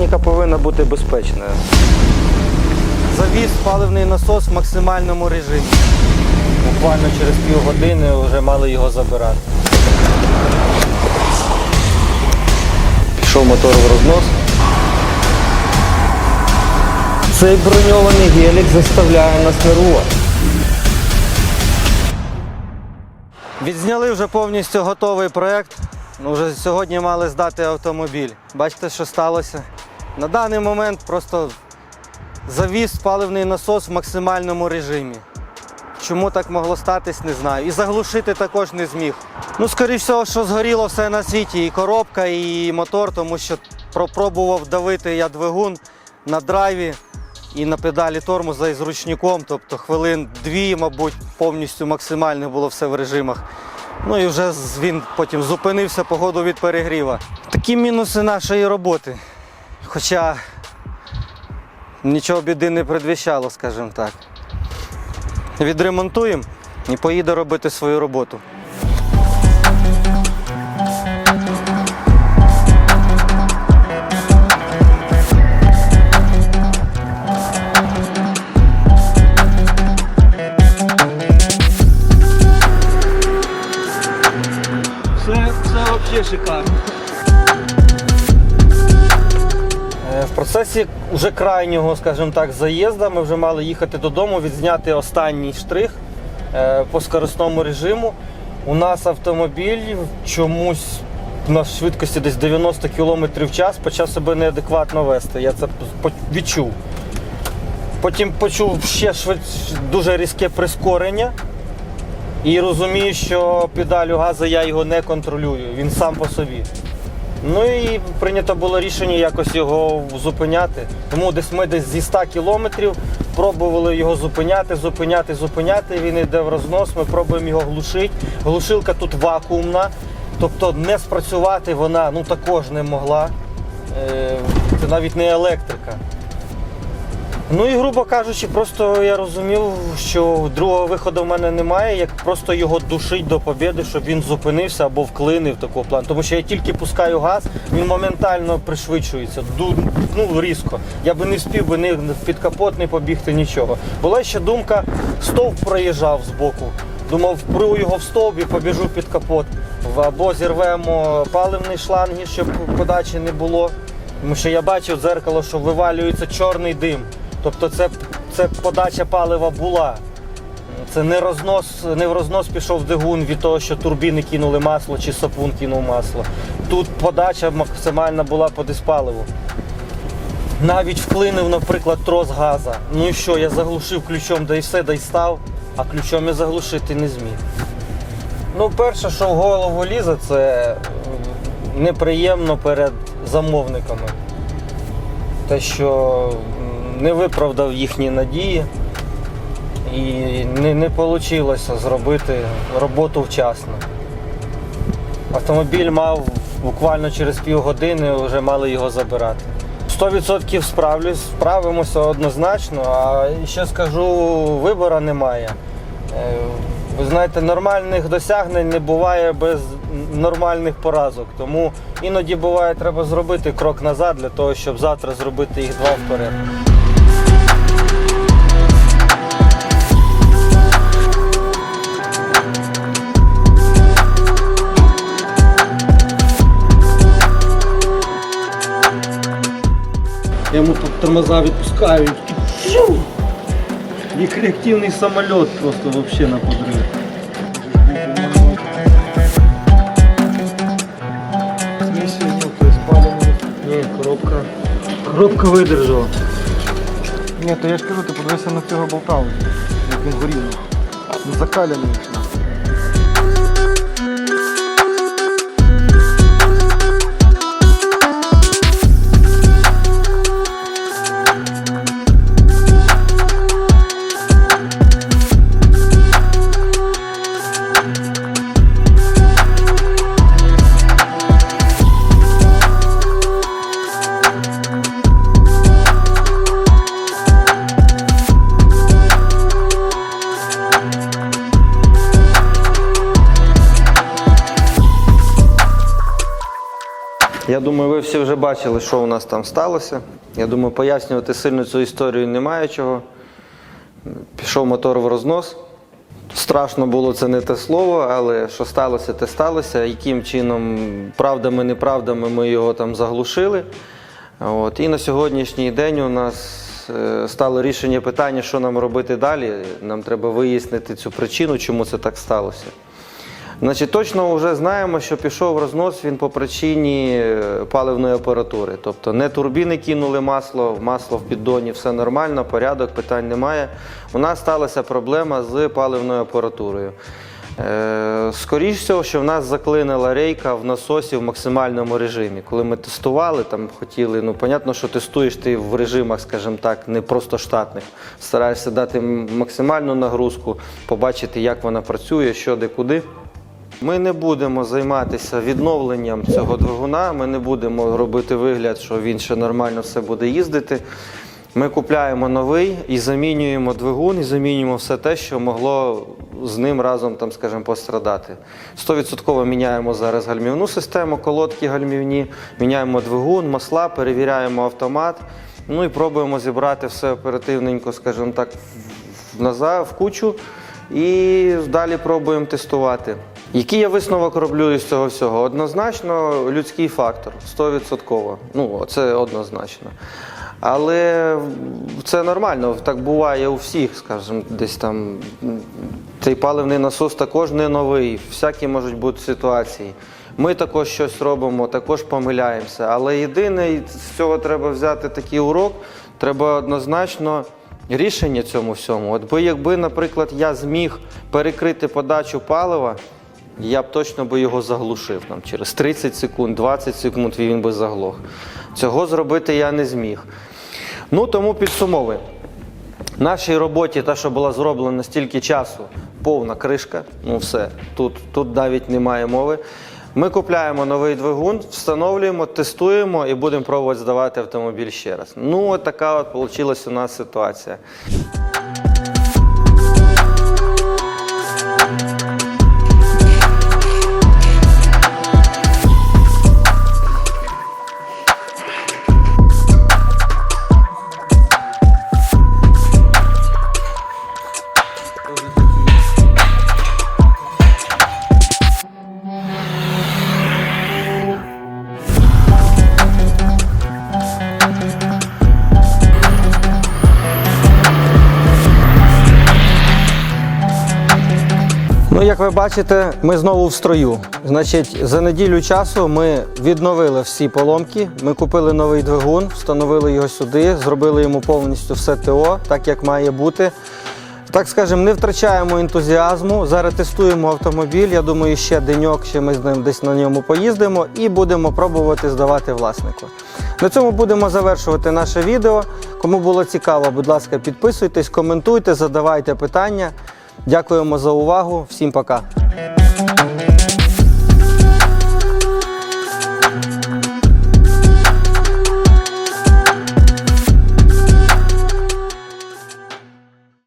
техніка повинна бути безпечною. Завіз паливний насос в максимальному режимі. Буквально через півгодини вже мали його забирати. Пішов мотор в рознос. Цей броньований гелік заставляє нас нервувати. Відзняли вже повністю готовий проєкт. Ну, Вже сьогодні мали здати автомобіль. Бачите, що сталося? На даний момент просто завіз паливний насос в максимальному режимі. Чому так могло статись, не знаю. І заглушити також не зміг. Ну, скоріш всього, що згоріло все на світі, і коробка, і мотор, тому що пропробував давити я двигун на драйві і на педалі тормоза із ручником, тобто хвилин дві, мабуть, повністю максимально було все в режимах. Ну і вже він потім зупинився по ходу від перегріва. Такі мінуси нашої роботи. Хоча нічого біди не предвіщало, скажімо так. Відремонтуємо і поїде робити свою роботу. Все, все вообще шикарно. Процесі вже крайнього, скажімо так, заїзду ми вже мали їхати додому, відзняти останній штрих е, по скоростному режиму. У нас автомобіль чомусь на швидкості десь 90 км в час почав себе неадекватно вести. Я це відчув. Потім почув ще швид... дуже різке прискорення. І розумію, що педалю газу я його не контролюю, він сам по собі. Ну і прийнято було рішення якось його зупиняти. Тому десь ми десь зі 100 кілометрів пробували його зупиняти, зупиняти, зупиняти. Він йде в рознос, ми пробуємо його глушити. Глушилка тут вакуумна, тобто не спрацювати вона ну, також не могла. Е, Це навіть не електрика. Ну і грубо кажучи, просто я розумів, що другого виходу в мене немає, як просто його душить до побіди, щоб він зупинився або вклинив такого плану. Тому що я тільки пускаю газ, він моментально пришвидшується, ну різко. Я би не встиг би не під капот не побігти нічого. Була ще думка, стовп проїжджав збоку. Думав, впру його в стовп і побіжу під капот. Або зірвемо паливний шланги, щоб подачі не було. Тому що я бачив дзеркало, що вивалюється чорний дим. Тобто це, це подача палива була. Це не рознос, не в рознос пішов двигун від того, що турбіни кинули масло чи сапун кинув масло. Тут подача максимальна була по диспаливу. Навіть вклинив, наприклад, трос газа. Ну і що, я заглушив ключом, да і все, да й став, а ключом я заглушити не зміг. Ну, перше, що в голову лізе, це неприємно перед замовниками. Те, що не виправдав їхні надії і не, не вийшло зробити роботу вчасно. Автомобіль мав буквально через півгодини вже мали його забирати. 100% справлюсь, справимося однозначно, а ще скажу, вибору немає. Е, Ви знаєте, нормальних досягнень не буває без нормальних поразок. Тому іноді буває, треба зробити крок назад для того, щоб завтра зробити їх два вперед. Я ему тут тормоза відпускаю. і реактивний самоліт просто вообще на подрыв. Ні, коробка. Коробка видержала. Ні, то я ж кажу, ти подивися на цього болта, як він горів. Він закаляний. Я думаю, ви всі вже бачили, що у нас там сталося. Я думаю, пояснювати сильно цю історію немає чого. Пішов мотор в рознос. Страшно було це не те слово, але що сталося, те сталося. Яким чином, правдами, неправдами, ми його там заглушили. От. І на сьогоднішній день у нас е, стало рішення питання, що нам робити далі. Нам треба вияснити цю причину, чому це так сталося. Значить, точно вже знаємо, що пішов рознос він по причині е, паливної апаратури. Тобто не турбіни кинули масло, масло в піддоні, все нормально, порядок, питань немає. У нас сталася проблема з паливною апаратурою. Е, Скоріше всього, що в нас заклинила рейка в насосі в максимальному режимі. Коли ми тестували, там хотіли, ну, понятно, що тестуєш ти в режимах, скажімо так, не просто штатних. Стараєшся дати максимальну нагрузку, побачити, як вона працює, що де куди. Ми не будемо займатися відновленням цього двигуна. Ми не будемо робити вигляд, що він ще нормально все буде їздити. Ми купляємо новий і замінюємо двигун, і замінюємо все те, що могло з ним разом, там, скажімо, пострадати. 100% міняємо зараз гальмівну систему, колодки гальмівні, міняємо двигун, масла, перевіряємо автомат. Ну і пробуємо зібрати все оперативненько, скажімо так, в- назад, в кучу. І далі пробуємо тестувати. Який я висновок роблю із цього всього? Однозначно людський фактор, 100%. Ну, це однозначно. Але це нормально, так буває у всіх, скажімо, десь там цей паливний насос також не новий, всякі можуть бути ситуації. Ми також щось робимо, також помиляємося. Але єдине, з цього треба взяти такий урок, треба однозначно рішення цьому всьому. От би якби, наприклад, я зміг перекрити подачу палива, я б точно би його заглушив там, через 30 секунд, 20 секунд він би заглох. Цього зробити я не зміг. Ну тому підсумовуємо. Нашій роботі, та, що була зроблена стільки часу, повна кришка. Ну все, тут, тут навіть немає мови. Ми купляємо новий двигун, встановлюємо, тестуємо і будемо пробувати здавати автомобіль ще раз. Ну, от така от вийшла у нас ситуація. Ну, як ви бачите, ми знову в строю. Значить, за неділю часу ми відновили всі поломки. Ми купили новий двигун, встановили його сюди, зробили йому повністю все ТО, так як має бути. Так скажемо, не втрачаємо ентузіазму. Зараз тестуємо автомобіль. Я думаю, ще деньок, ще ми з ним десь на ньому поїздимо і будемо пробувати здавати власнику. На цьому будемо завершувати наше відео. Кому було цікаво, будь ласка, підписуйтесь, коментуйте, задавайте питання. Дякуємо за увагу. Всім пока.